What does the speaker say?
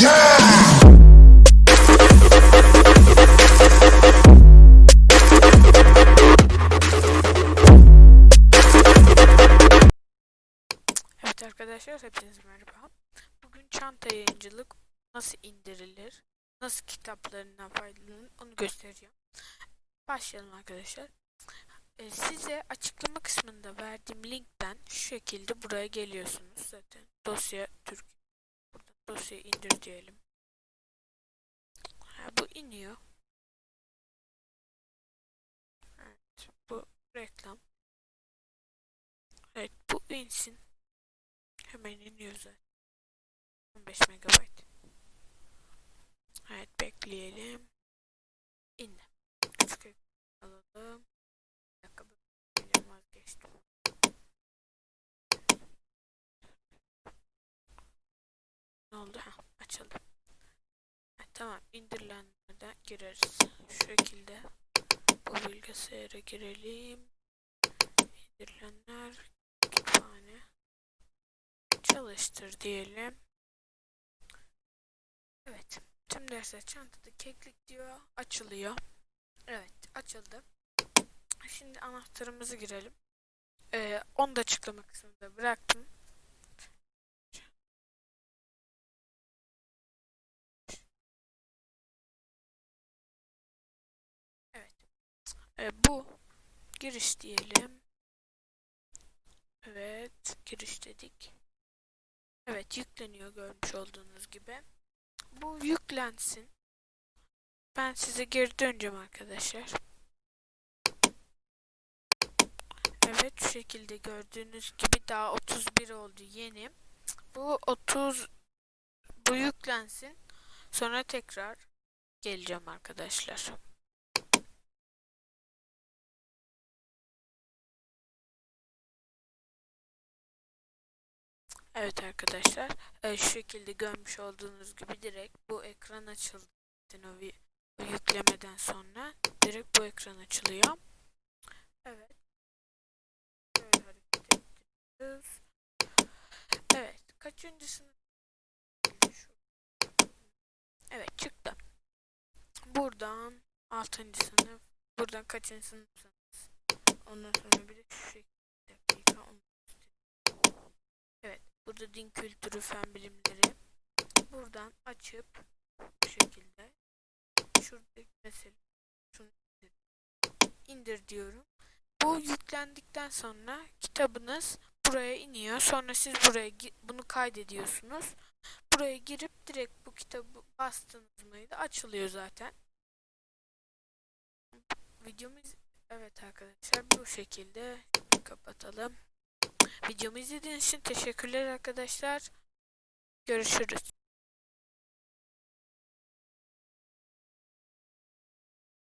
Evet arkadaşlar hepinize merhaba. Bugün çanta yayıncılık nasıl indirilir, nasıl kitaplarından faydalanır onu göstereceğim. Başlayalım arkadaşlar. Ee, size açıklama kısmında verdiğim linkten şu şekilde buraya geliyorsunuz zaten. Dosya Türk. Dosyayı indir diyelim. Ha, bu iniyor. Evet bu reklam. Evet bu insin. Hemen iniyor zaten. 15 megabayt. Evet bekleyelim. İndi. Küçük ekran alalım. Bir dakika ben vazgeçtim. Ne oldu? Heh, açıldı. Ha, tamam indirilenlerden gireriz. Şu şekilde bu bilgisayara girelim. İndirilenler kütüphane çalıştır diyelim. Evet. Tüm dersler çantada keklik diyor. Açılıyor. Evet. Açıldı. Şimdi anahtarımızı girelim. Ee, onu da açıklama kısmında bıraktım. Ee, bu giriş diyelim. Evet. Giriş dedik. Evet yükleniyor görmüş olduğunuz gibi. Bu yüklensin. Ben size geri döneceğim arkadaşlar. Evet şu şekilde gördüğünüz gibi daha 31 oldu yeni. Bu 30 bu yüklensin. Sonra tekrar geleceğim arkadaşlar. Evet arkadaşlar e, şu şekilde görmüş olduğunuz gibi direkt bu ekran açıldı. O, yüklemeden sonra direkt bu ekran açılıyor. Evet. Böyle hareket ediyoruz. Evet. Kaçıncı sınıf? Şu. Evet çıktı. Buradan 6. sınıf. Buradan kaçıncı sınıfsınız? Ondan sonra bir de şu şekilde dakika. Burada din kültürü, fen bilimleri. Buradan açıp bu şekilde şurada mesela şunu indir, indir diyorum. Bu yüklendikten sonra kitabınız buraya iniyor. Sonra siz buraya bunu kaydediyorsunuz. Buraya girip direkt bu kitabı bastınız mıydı açılıyor zaten. Videomuz evet arkadaşlar bu şekilde kapatalım. Videomu izlediğiniz için teşekkürler arkadaşlar. Görüşürüz.